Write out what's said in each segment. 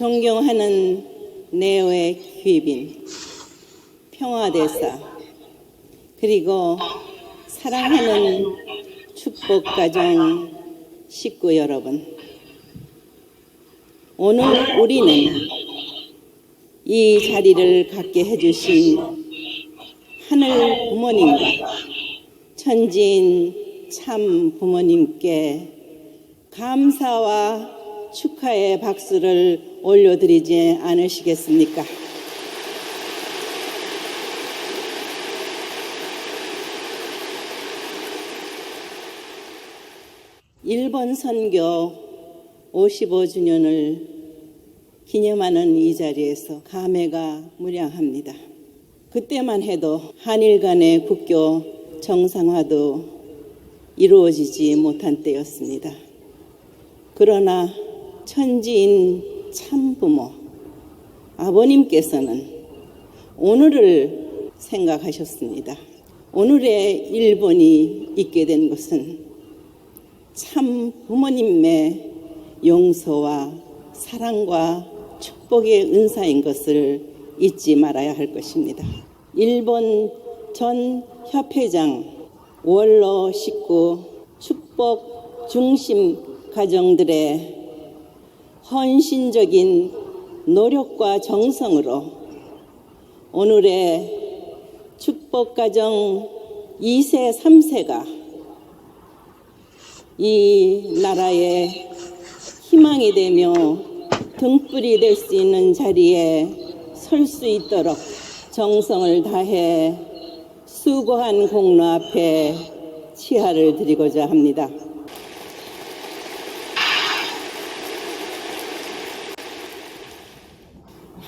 존경하는 네오의 귀빈, 평화대사, 그리고 사랑하는 축복가정 식구 여러분. 오늘 우리는 이 자리를 갖게 해주신 하늘 부모님과 천지인 참 부모님께 감사와 축하의 박수를 올려드리지 않으시겠습니까? 일본 선교 55주년을 기념하는 이 자리에서 감회가 무량합니다. 그때만 해도 한일 간의 국교 정상화도 이루어지지 못한 때였습니다. 그러나 천지인 참부모 아버님께서는 오늘을 생각하셨습니다. 오늘의 일본이 있게 된 것은 참 부모님의 용서와 사랑과 축복의 은사인 것을 잊지 말아야 할 것입니다. 일본 전 협회장 원로 식구 축복 중심 가정들의 헌신적인 노력과 정성으로 오늘의 축복 가정 2세, 3세가 이 나라의 희망이 되며 등불이 될 수 있는 자리에 설 수 있도록 정성을 다해 수고한 공로 앞에 치하를 드리고자 합니다.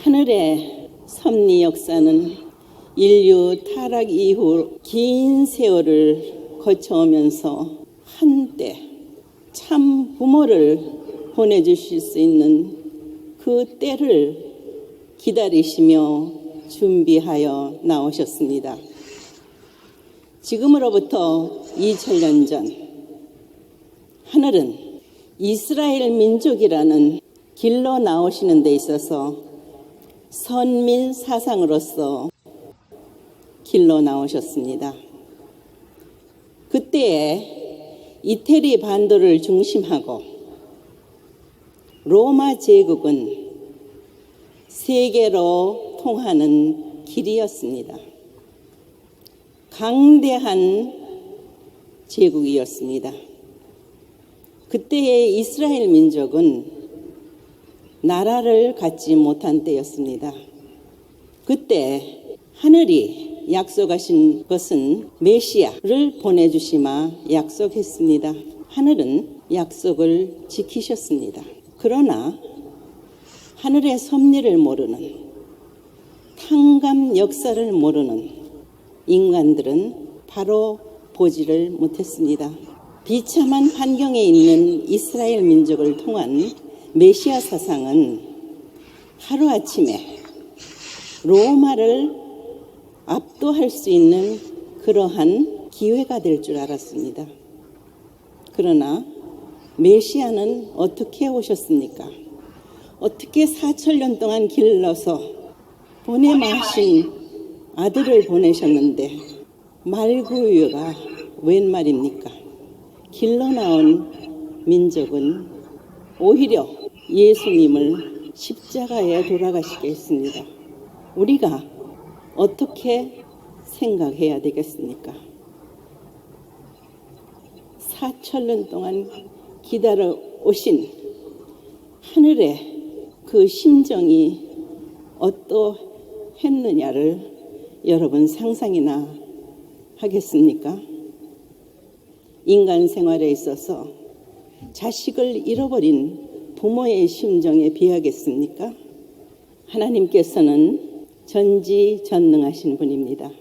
하늘의 섭리 역사는 인류 타락 이후 긴 세월을 거쳐오면서 한때 참 부모를 보내주실 수 있는 그 때를 기다리시며 준비하여 나오셨습니다. 지금으로부터 2000년 전 하늘은 이스라엘 민족이라는 길러 나오시는 데 있어서 선민 사상으로서 길러 나오셨습니다. 그때에 이태리 반도를 중심하고 로마 제국은 세계로 통하는 길이었습니다. 강대한 제국이었습니다. 그때의 이스라엘 민족은 나라를 갖지 못한 때였습니다. 그때 하늘이 약속하신 것은 메시아를 보내주시마 약속했습니다. 하늘은 약속을 지키셨습니다. 그러나 하늘의 섭리를 모르는 탕감 역사를 모르는 인간들은 바로 보지를 못했습니다. 비참한 환경에 있는 이스라엘 민족을 통한 메시아 사상은 하루아침에 로마를 압도할 수 있는 그러한 기회가 될 줄 알았습니다. 그러나 메시아는 어떻게 오셨습니까? 어떻게 4천년 동안 길러서 보내마신 아들을 보내셨는데 말구유가 웬 말입니까? 길러 나온 민족은 오히려 예수님을 십자가에 돌아가시게 했습니다. 우리가 어떻게 생각해야 되겠습니까? 4천년 동안 기다려 오신 하늘의 그 심정이 어떠했느냐를 여러분 상상이나 하겠습니까? 인간 생활에 있어서 자식을 잃어버린 부모의 심정에 비하겠습니까? 하나님께서는 전지전능하신 분입니다.